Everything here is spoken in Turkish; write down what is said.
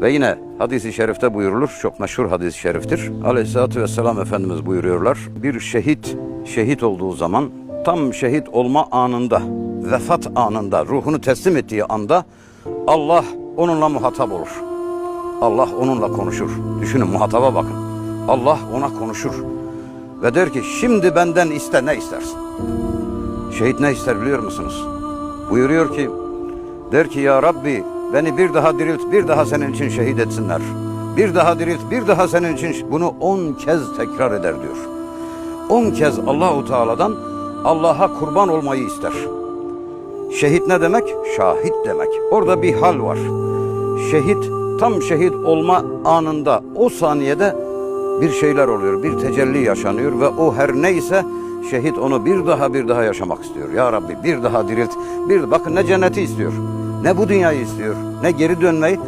Ve yine hadisi şerifte buyurulur, çok meşhur hadis-i şeriftir. Aleyhissalatü vesselam Efendimiz buyuruyorlar. Bir şehit, şehit olduğu zaman tam şehit olma anında, vefat anında, ruhunu teslim ettiği anda Allah onunla muhatap olur. Allah onunla konuşur. Düşünün muhataba bakın. Allah ona konuşur. Ve der ki şimdi benden iste ne istersin? Şehit ne ister biliyor musunuz? Buyuruyor ki der ki ya Rabbi beni bir daha dirilt bir daha senin için şehit etsinler. Bir daha dirilt bir daha senin için bunu on kez tekrar eder diyor. On kez Allahu Teala'dan Allah'a kurban olmayı ister. Şehit ne demek? Şahit demek. Orada bir hal var. Şehit tam şehit olma anında o saniyede bir şeyler oluyor. Bir tecelli yaşanıyor ve o her neyse şehit onu bir daha bir daha yaşamak istiyor. Ya Rabbi bir daha dirilt. Bir bakın ne cenneti istiyor. Ne bu dünyayı istiyor. Ne geri dönmeyi.